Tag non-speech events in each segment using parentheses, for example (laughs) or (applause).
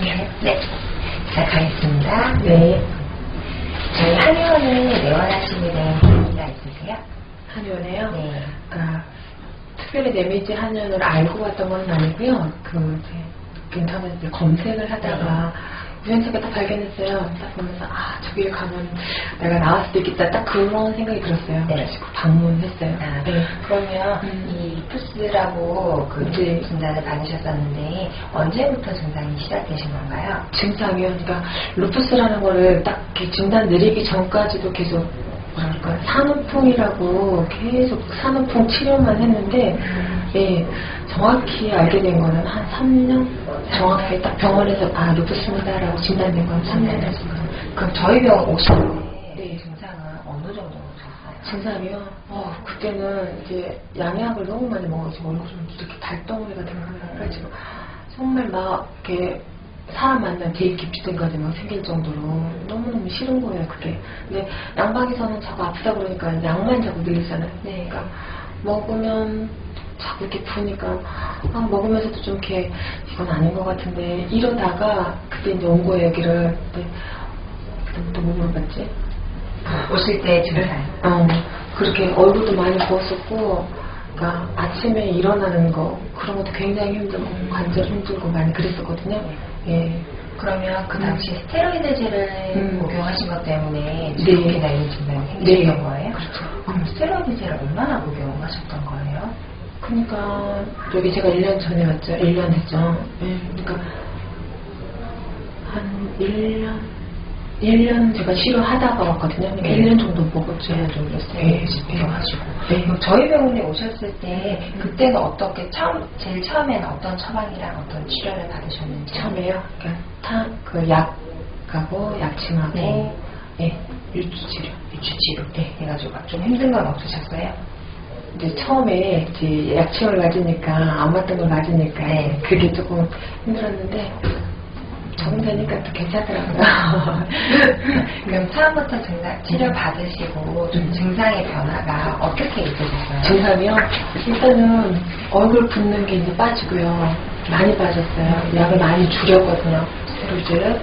네. 네. 시작하겠습니다. 네. 저희 한의원을 내원하시는 분이가 있으세요? 한의원에요? 네. 그러니까 특별히 데미지 한의원을 알고 왔던 건 아니고요. 그 이제 인터넷에 검색을 하다가 우연찮게 딱 발견했어요. 딱 보면서 아 저기 가면 내가 나왔을 때 있겠다. 딱 그런 생각이 들었어요. 네. 그래서 방문했어요. 아, 네. 그러면 음. 이 루푸스라고 그 네. 진단을 받으셨었는데 언제부터 증상이 시작되신 건가요? 증상이요. 그러니까 루푸스라는 거를 딱 진단 내리기 전까지도 계속 뭐랄까 산후풍이라고 계속 산후풍 치료만 했는데 예 정확히 알게 된 거는 한 3년 정확히 딱 병원에서 아 루푸스입니다라고 진단된 건 3년 됐습니다. 그럼 저희 병원 때 네. 증상은 어느 정도 오셨어요? 증상이요. 어 그때는 이제 양약을 너무 많이 먹어가지고 얼굴이 이렇게 달덩어리가 된 거예요. 그래가지고 정말 막 이렇게 사람 만난 데이트 기피증까지 막 생길 정도로 너무너무 싫은 거예요, 그게. 근데 양방에서는 자꾸 아프다 그러니까 약만 자꾸 늘리잖아요. 네. 그러니까 먹으면 자꾸 이렇게 부으니까 아, 먹으면서도 좀 이렇게 이건 아닌 것 같은데 이러다가 그때 이제 온 거예요, 여기를. 근데 그때부터 뭐 물어봤지? 오실 때 증상. 어, 그렇게 얼굴도 많이 부었었고, 그러니까 아침에 일어나는 거 그런 것도 굉장히 힘들고 관절 힘들고 많이 그랬었거든요. 예. 그러면 그 당시 에 스테로이드제를 음. 복용하신 것 때문에 네. 주름이나 이런 증상이 네. 거예요? 그렇죠. 그럼 스테로이드제를 얼마나 복용하셨던 거예요? 그러니까 여기 제가 1년 전에 왔죠. 1년 됐죠. 예. 그러니까 한 1년 1년 제가 치료하다가 왔거든요. 그러니까 네. 1년 정도 먹었죠. 1년 정도 스테로이드 복용하시고. 네. 그럼 저희 병원에 오셨을 때 그때는 어떻게 처음 제일 처음에는 어떤 처방이랑 어떤 치료를 받으셨는지 처음에요. 그러니까 타, 그 약하고 약침하고 네. 예, 유추치료. 주치료 네. 해가지고 막좀 힘든 건 없으셨어요? 이제 처음에 이제 약침을 맞으니까 안 맞던 걸 맞으니까 네. 그게 조금 힘들었는데 적응되니까 또 괜찮더라고요. (laughs) 그럼 처음부터 증상 치료 받으시고 좀 증상의 변화가 어떻게 있으셨어요? 증상이요? 일단은 얼굴 붓는 게 이제 빠지고요. 많이 빠졌어요. 약을 많이 줄였거든요. 스테로이드를.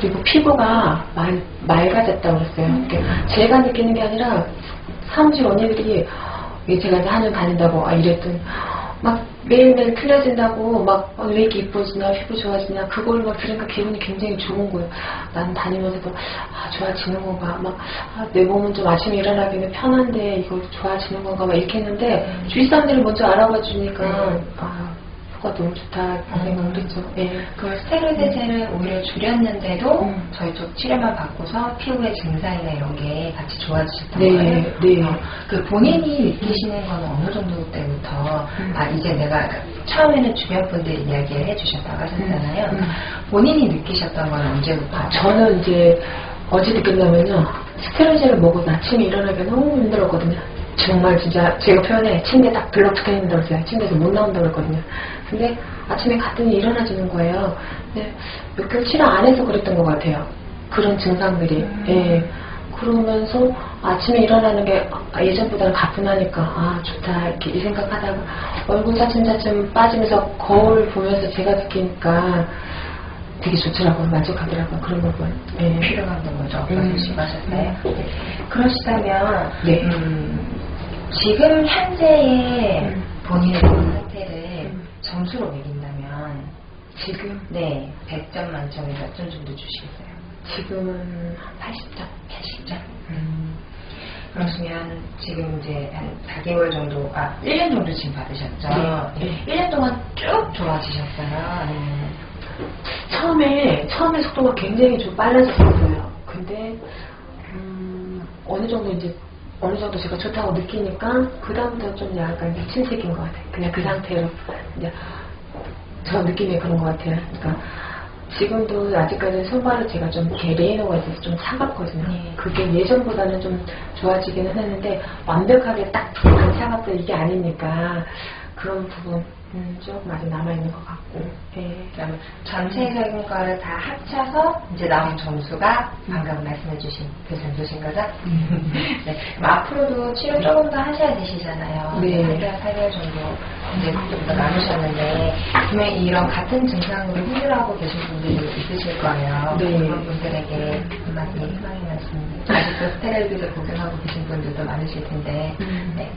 그리고 피부가 많이 맑아졌다고 그랬어요. 이게 제가 느끼는 게 아니라 사무실 언니들이 이게 제가 이제 한년 다닌다고 아 이랬더니 막 매일매일 틀려진다고 막 왜 이렇게 이뻐지냐 피부 좋아지냐 그걸 막 들으니까 기분이 굉장히 좋은 거예요. 나는 다니면서도 아 좋아지는 건가? 막내 몸은 좀 아침에 일어나기는 편한데 이거 좋아지는 건가? 막 이렇게 했는데 주위 사람들이 먼저 알아봐 주니까 아 효과 너무 좋다 그런 생각을 했죠. 예. 그 스테로이드제를 오히려 줄였는데도 음. 저희 쪽 치료만 받고서 피부의 증상이나 이런 게 같이 좋아지셨던 네, 거예요? 네. 어, 그 본인이 느끼시는 거는 어느 정도 때부터 음. 아 이제 내가 처음에는 주변 분들 이야기를 해주셨다고 하셨잖아요. 음, 음. 본인이 느끼셨던 건 언제부터? 아, 저는 이제 어제 느꼈냐면요. 스테로이드를 먹고 아침에 일어나기가 너무 힘들었거든요. 정말 진짜 제가 표현해 침대 딱 블럭 붙어 힘들었어요. 침대에서 못 나온다고 그랬거든요. 근데 아침에 갔더니 일어나지는 거예요. 근데 몇 개월 치료 안 해서 그랬던 것 같아요. 그런 증상들이. 음. 예. 그러면서 아침에 일어나는 게 아, 예전보다는 가뿐하니까 아 좋다 이렇게 이 생각하다가 얼굴 차츰차츰 빠지면서 거울 보면서 제가 느끼니까 되게 좋더라고요. 만족하더라고요. 그런 부분. 예. 필요한 거죠. 음. 말씀하셨어요. 네. 그러시다면 네. 음, 지금 현재의 음. 본인의 상태를 음. 점수로 매긴다면 지금 네 100점 만점에 몇 점 정도 주시겠어요? 지금은 한 80점. 80점. 그러시면 지금 이제 한 4개월 정도, 아 1년 정도 지금 받으셨죠? 네. 1년 동안 쭉 좋아지셨어요? 아니면 처음에 처음에 속도가 굉장히 좀 빨라졌어요. 근데 음, 어느 정도 이제 어느 정도 제가 좋다고 느끼니까 그 다음부터 좀 약간 이제 침색인 것 같아요. 그냥 그 상태로 이제 저 느낌이 그런 것 같아요. 그러니까 지금도 아직까지 손발을 제가 좀 이렇게 레이너가 있어서 좀 차갑거든요. 네. 그게 예전보다는 좀 좋아지기는 했는데 완벽하게 딱 안 차갑다 이게 아니니까 그런 부분 음, 조금 아직 남아있는 것 같고. 예. 그러면 전체적인 거를 다 합쳐서 이제 나온 점수가 방금 말씀해주신 그 점수신 거죠? (laughs) 네. 그럼 앞으로도 치료 조금 더 하셔야 되시잖아요. 네. 4개월, 4개월 정도 이제 그때부터 나누셨는데 분명 이런 같은 증상으로 힘들어하고 계신 분들이 있으실 거예요. 네. 그런 분들에게 한마디 희망의 말씀. 아직도 스테로이드를 복용하고 계신 분들도 많으실 텐데. 음. 네.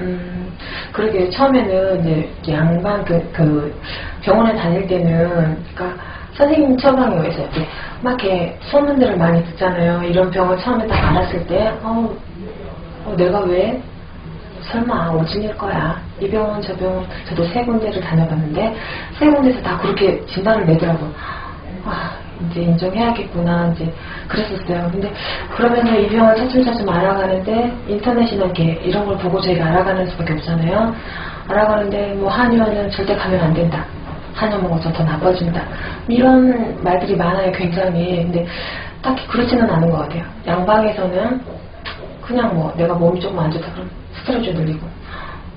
음, 그러게 처음에는 이제 양반 그, 그 병원에 다닐 때는 그러니까 선생님 처방에 의해서 이렇게 막 이렇게 소문들을 많이 듣잖아요. 이런 병을 처음에 딱 알았을 때, 어, 어, 내가 왜 설마 오진일 거야. 이 병원 저 병원 저도 세 군데를 다녀봤는데 세 군데서 다 그렇게 진단을 내더라고. 아 이제 인정해야겠구나 이제 그랬었어요. 근데 그러면서 이 병원 차츰차츰 알아가는데 인터넷이나 이렇게 이런 걸 보고 저희가 알아가는 수밖에 없잖아요. 알아가는데 뭐 한의원은 절대 가면 안 된다. 한약 먹어서 더 나빠진다. 이런 말들이 많아요, 굉장히. 근데 딱히 그렇지는 않은 것 같아요. 양방에서는 그냥 뭐 내가 몸이 조금 안 좋다 그럼 스테로이드 돌리고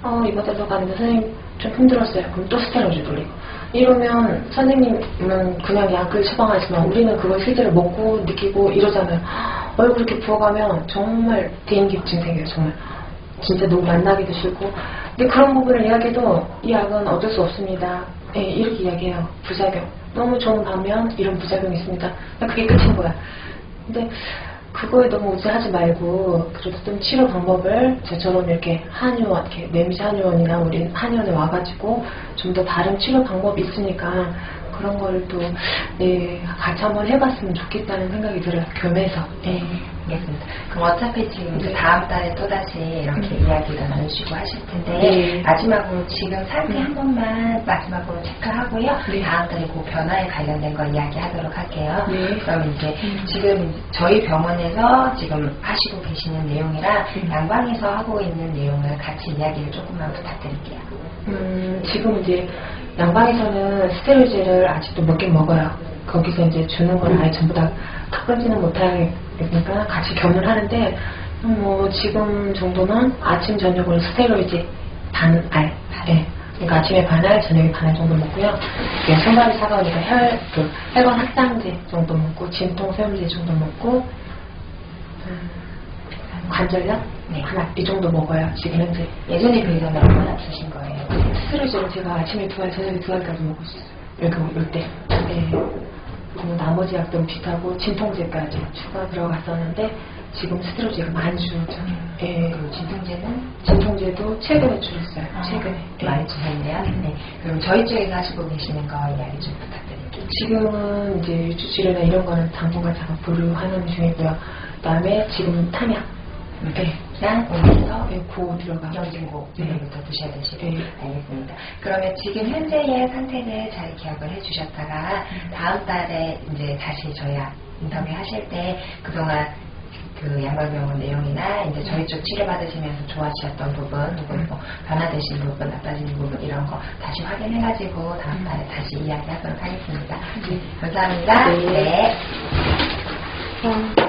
어 이번에도 가는데 선생님 좀 힘들었어요 그럼 또 스테로이드 돌리고 이러면 선생님은 그냥 약을 처방하지만 우리는 그걸 실제로 먹고 느끼고 이러잖아요. 얼굴 이렇게 부어가면 정말 대인기증 생겨요 정말. 진짜 누구 만나기도 싫고. 근데 그런 부분을 이야기해도 이 약은 어쩔 수 없습니다. 예, 이렇게 이야기해요. 부작용. 너무 좋은 반면 이런 부작용이 있습니다. 그게 끝인 거야. 근데 그거에 너무 우세하지 말고 그래도 좀 치료 방법을 저처럼 이렇게 한의원, 이렇게 매미지 한의원이나 우리 한의원에 와가지고 좀 더 다른 치료 방법이 있으니까 그런 거를 또 네, 같이 한번 해봤으면 좋겠다는 생각이 들어요. 겸해서. 네. 알겠습니다. 그럼 어차피 지금 이제 네. 다음 달에 또다시 이렇게 음. 이야기를 나누시고 하실 텐데 네. 마지막으로 지금 상태 음. 한 번만 마지막으로 체크하고요. 네. 다음 달에 그 변화에 관련된 거 이야기하도록 할게요. 네. 그럼 이제 음. 지금 저희 병원에서 지금 하시고 계시는 내용이랑 음. 양방에서 하고 있는 내용을 같이 이야기를 조금만 부탁드릴게요. 음, 지금 이제 양방에서는 스테로이드를 아직도 몇 개 먹어요. 거기서 이제 주는 건 아예 전부 다 탁끊지는 못하니까 같이 겸을 하는데 음, 뭐 지금 정도는 아침 저녁으로 스테로이드 반알, 네. 그러니까 아침에 반알, 저녁에 반알 정도 먹고요. 손발이 차가우니까 혈, 그 혈관 확장제 정도 먹고 진통 소염제 정도 먹고 음, 관절염 네. 하나 이 정도 먹어요. 지금 현재. 예전에 그 전에 얼마나 쓰신 거예요? 스트레스를 제가 아침에 두 알, 저녁에 두 알까지 먹었어요. 여기 올 때. 네. 그리고 나머지 약들은 비슷하고 진통제까지 추가 들어갔었는데 지금 스트레스가 많이 줄었죠. 예. 그리고 진통제는 진통제도 최근에 줄었어요. 아, 최근에. 예. 많이 주셨네요. 네. 그럼 저희 쪽에서 하시고 계시는 거 이야기 좀 부탁드릴게요. 지금은 이제 유추치료나 이런 거는 당분간 잠깐 보류하는 중이고요. 그다음에 지금 탄약. 네. 그냥 오면서 네, 고 들어가. 영진고 네. 이름부터 드셔야 되시고 네. 알겠습니다. 그러면 지금 현재의 상태를 잘 기억을 해주셨다가 다음 달에 이제 다시 저희 인터뷰 하실 때 그동안 그 양말병원 내용이나 이제 저희 쪽 치료 받으시면서 좋아지셨던 부분, 혹은 뭐 변화되신 부분, 나빠진 부분 이런 거 다시 확인해가지고 다음 달에 다시 이야기하도록 하겠습니다. 감사합니다. 네. 네. 어.